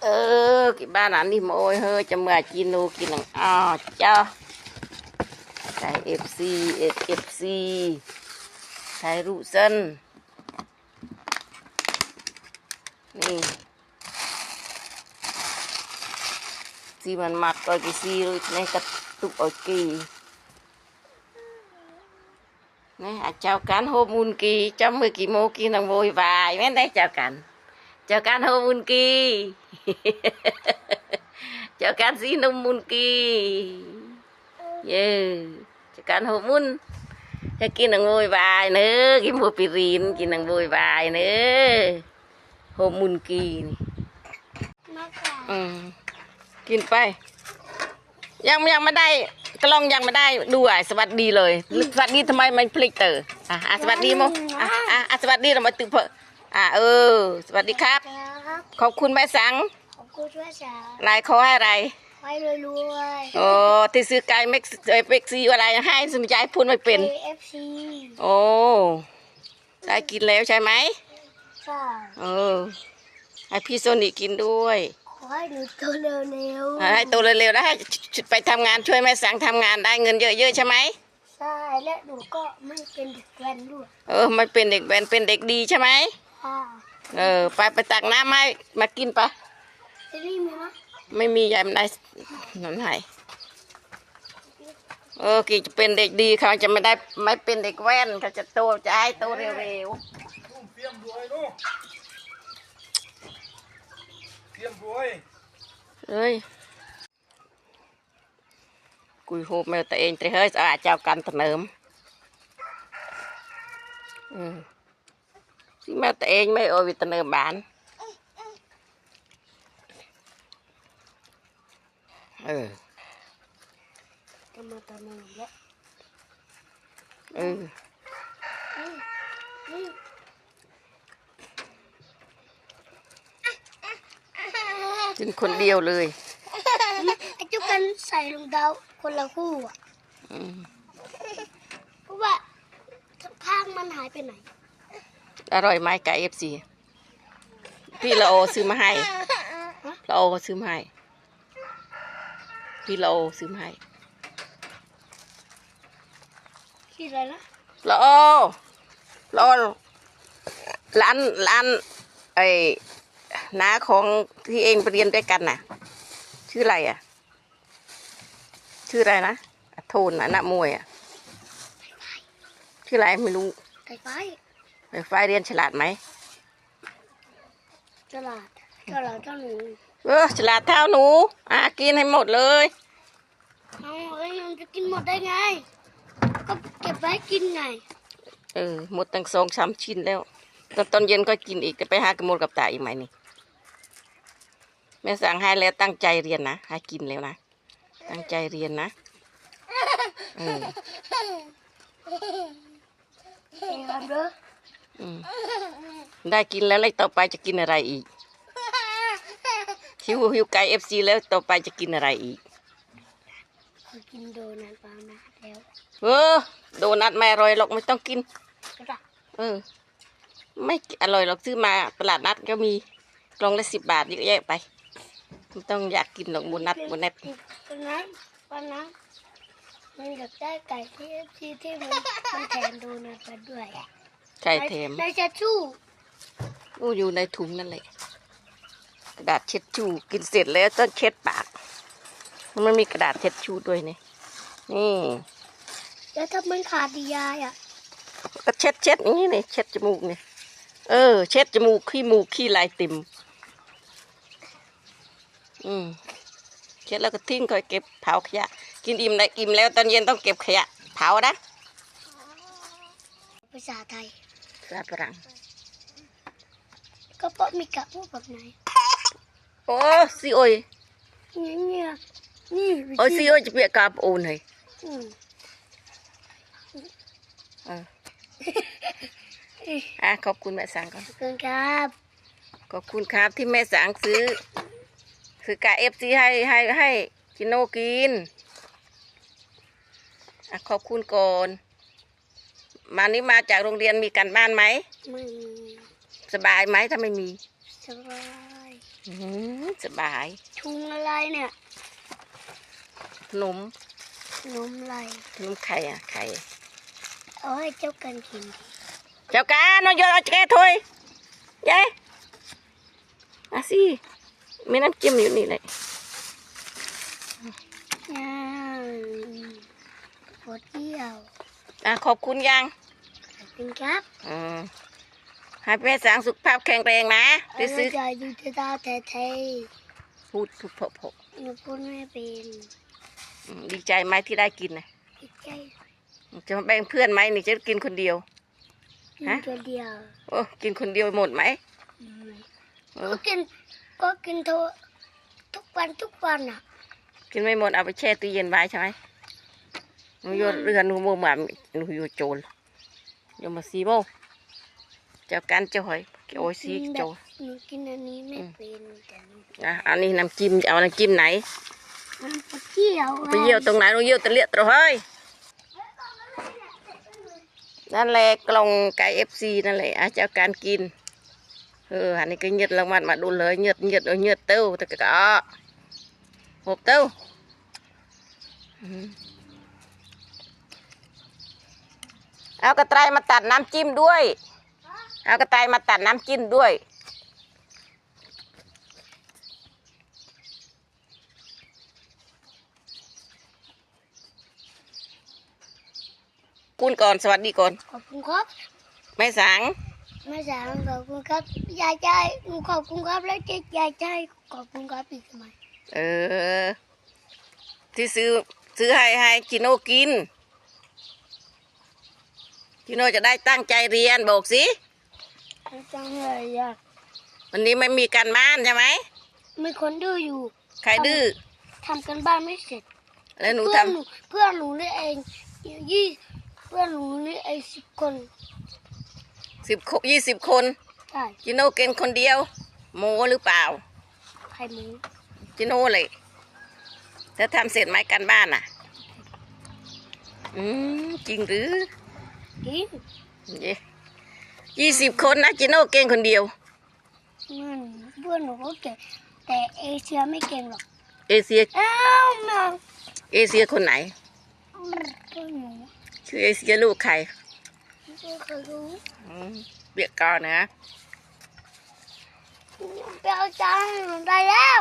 ờ cái ba nó đi môi hơi cho mà chi nô kia nằng à cho cái fc fc cái rụ dân nè si มันมัดก็กี่ซีเลยในกระตุกโอเคนี่อาเจ้ากันโฮมุนกีจำมือกี่โมกีนังโวยวายแม่นได้เจ้ากันเจ้าการโฮมุนกีเจ้าการสีนมมุนกีเย้เจ้าการโฮมุนจะกินนังโวยวายเนื้อะกินบัวปีรีนกินนังโวยวายเนื้อะโฮมุนกีนี่มากกว่าอืมกินไปยังยังไม่ได้กล้องยังไม่ได้ดูอะสวัสดีเลยสวัสดีทำไมมันพลิกเตอร์อะอะสวัสดีโมอะอะอะสวัสดีเรามาตึกเพออะเออ สวัสดีครับครับขอบคุณแม่สังขอบ คุณช่วยสาวนายเขาให้อะไร ไว้รวยรวยโอ้ที่ซื้อไก่เม็กซ์เอ้ยเป็กซีอะไรให้สมใจพูดไม่เป็น AFC โอ้ได้กินแล้วใช่ไหมใช่เออให้พี่โซนิกินด้วยขอให้หนูโตเร็วเร็วอะให้โตเร็วๆแล้วให้ไปทำงานช่วยแม่สังทำงานได้เงินเยอะๆใช่ไหมใช่และหนูก็ไม่เป็นเด็กแว้นด้วยเออไม่เป็นเด็กแว้นเป็นเด็กดีใช่ไหมค่ะเออไปไปตักน้ำให้มากินไปจะรีบไหมนะไม่มียายมันได้หนอนให้เออกี่จะเป็นเด็กดีเขาจะไม่ได้ไม่เป็นเด็กแว้นเขาจะโตจะให้โตเร็วเตรียมด้วยลูกเตรียมด้วยๆเอ้ยกุยโฮบแมวแต่เองแต่เฮ้ยสะอาดเจ้ากันตะเนิมอืมสิแมวแต่เองไม่โอาวิตะเนิมบาน เออจะมาตะเนิมแล้วเออนี่กินคนเดียวเลยไอ้เจุกันใส่รองเท้าคนละคู่อะอืมเพราะว่าข้างมันหายไปไหน อร่อยไหมไก่เอฟซีพี่ละโอซื้อมาให้ละโอซื้อมาให้ พี่ละโอซื้อมาให้ที่อะไรนะละโอละโอร้านร้านไอ้น้าของที่เองไปเรียนด้วยกันน่ะ ชื่ออะไรอะ ชื่ออะไรนะโทนน่ะนักมวยอะชื่ออะไรไม่รู้ไก่ไฟไฟฟ้าเรียนฉลาดไหมตลาดตลาดเจ้าหนู เออฉลาดเท่าหนูอะกินให้หมดเลยเอาเอ้ยมันจะกินหมดได้ไง ก็เก็บไว้กินไงเออหมดตั้งสองสามชิ้นแล้วตอนตอนเย็นก็กินอีกจะไปหากระมวลกับตาอีกไหมนี่แม่สั่งให้แล้วตั้งใจเรียนนะให้กินแล้วนะตั้งใจเรียนนะเออเองครับเด้ออืมได้กินแล้วแล้วต่อไปจะกินอะไรอีก หิวหิวไก่เอฟซีแล้วต่อไปจะกินอะไรอีกเคยกินโดนัทปานาแล้วเออโดนัทไม่อร่อยหรอกไม่ต้องกิน ก็ได้เออ ไม่อร่อยหรอกซื้อมาตลาดนัดก็มีกล่องละสิบบาทเยอะแยะไปไม่ต้องอยากกินหรอกบุนัดบุนัดปานาปานามันอยากได้ไก่ที่ที่ที่มันมันแทนโดนัทไปด้วยไก่แถมในจะชู้อู้อยู่ในถุงนั่นแหละ กระดาษเช็ดชูกินเสร็จแล้วต้องเช็ดปาก มันมีกระดาษเช็ดชูด้วยนี่ นี่ แล้วถ้ามันขาดดียายอะ ก็เช็ดเช็ดอย่างนี้นี่เช็ดจมูกนี่เออ เช็ดจมูกขี้มูกขี้ลายติ่มอืมเช็ดแล้วก็ทิ้งค่อยเก็บเผาขยะ กินอิ่มได้อิ่มแล้วตอนเย็นต้องเก็บขยะ เผานะภาษาไทยซาปรังก็เปาะมีกะพูดแบบไหน โอ้สิโอยเนี่ยเนี่ยนี่วิโอ้ยธีสิโอยจะเปียกกาบโอนเลยอืมเอออะขอบคุณแม่สังก่อนขอบคุณครับขอบคุณครับที่แม่สังซื้อ ซื้อกาเอฟซีให้ให้ให้กินโนกินอะขอบคุณก่อนมานี้มาจากโรงเรียนมีการบ้านไหมไม่มีสบายไหมถ้าไม่มีสสบายอืม สบาย ชุงอะไรเนี่ยขนมขนมอะไรขนมไข่อะไข่ เอาให้เจ้ากันกินดิเจ้าการน้องโยนเอาแช่ถ้วยยายมาสิมีน้ำจิ้มอยู่นี่เลยอ่าปวดเที่ยวอะขอบคุณยัง ขอบคุณครับ อืม ให้แม่สร้างสุขภาพแข็งแรงนะไปซื้อใจดูจะตาแต่ไทยพูดพูดเพาะหนูพูดไม่เป็นๆอืมดีใจไหมที่ได้กินนะดีใจจะมาแบ่งเพื่อนไหมนี่จะกินคนเดียวกินฮะตัวเดียวโอ้กินคนเดียวหมดไหมเออก็กินก็กินทุกทุกวันทุกวันอะ กินไม่หมดเอาไปแช่ตู้เย็นไว้ใช่ไหมหนูโยนเรือนหนูโมหมาหนูโยนโจรโยนมาซีโม เจ้ากันเจ้าหอยโอ้ยซีกินแบโจบรหนูกินอันนี้ไม่เป็นแต่หนูอะอันนี้น้ำจิ้มจะเอาน้ำจิ้มไหนมันปวดเที่ยวไปเยี่ยวตรงไหนหนูเยี่ยวตะเลียดตัวเฮ้ยนั่นแหละกล่องไก่เอฟซีนั่นแหละอาเจ้าการกินเอออันนี้ก็เหยียดรางวัลมาดูเลยเหยียดเหยียดเอาเหยียดเต้าตะกะกะหกเต้าอืมเอากระต่ายมาตัดน้ำจิ้มด้วย เอากระต่ายมาตัดน้ำจิ้มด้วย คุณก่อนสวัสดีก่อน ขอบคุณครับ ไม่สังแม่สาวขอบคุณครับยายใจหนูขอบคุณครับแล้วเจ๊ยายใจขอบคุณครับอีกทำไมเออ ที่ซื้อซื้อให้ให้จิโน่กินจิโน่จะได้ตั้งใจเรียนบอกสิไม่ จังเลยอะวันนี้ไม่มีการบ้านใช่ไหม มีคนดื้ออยู่ ใครดื้อทำกันบ้านไม่เสร็จ แล้วหนูเพื่ทอนหนูเพื่อนหนูนี่เองยี่เพื่อนหนูนี่เองสิบคนำสิบยี่สิบคนใช่จิโน่เก่งคนเดียว โมหรือเปล่า ใครมึงจิโน่เลยจะทำเสร็จไหมการบ้านอะ อืมจริงหรือกินยี่ สิบคนนะจิโน่เก่งคนเดียวนั่นเพื่อนหนูก็เก่งแต่เอเชียไม่เก่งหรอกเอเชียอ้าวมาเอเชียคนไหน เพื่อนหนูชื่อเอเชียลูกใครไม่เคยรู้อืมเบียกก่อนนะไปเอาจานหนูได้แล้ว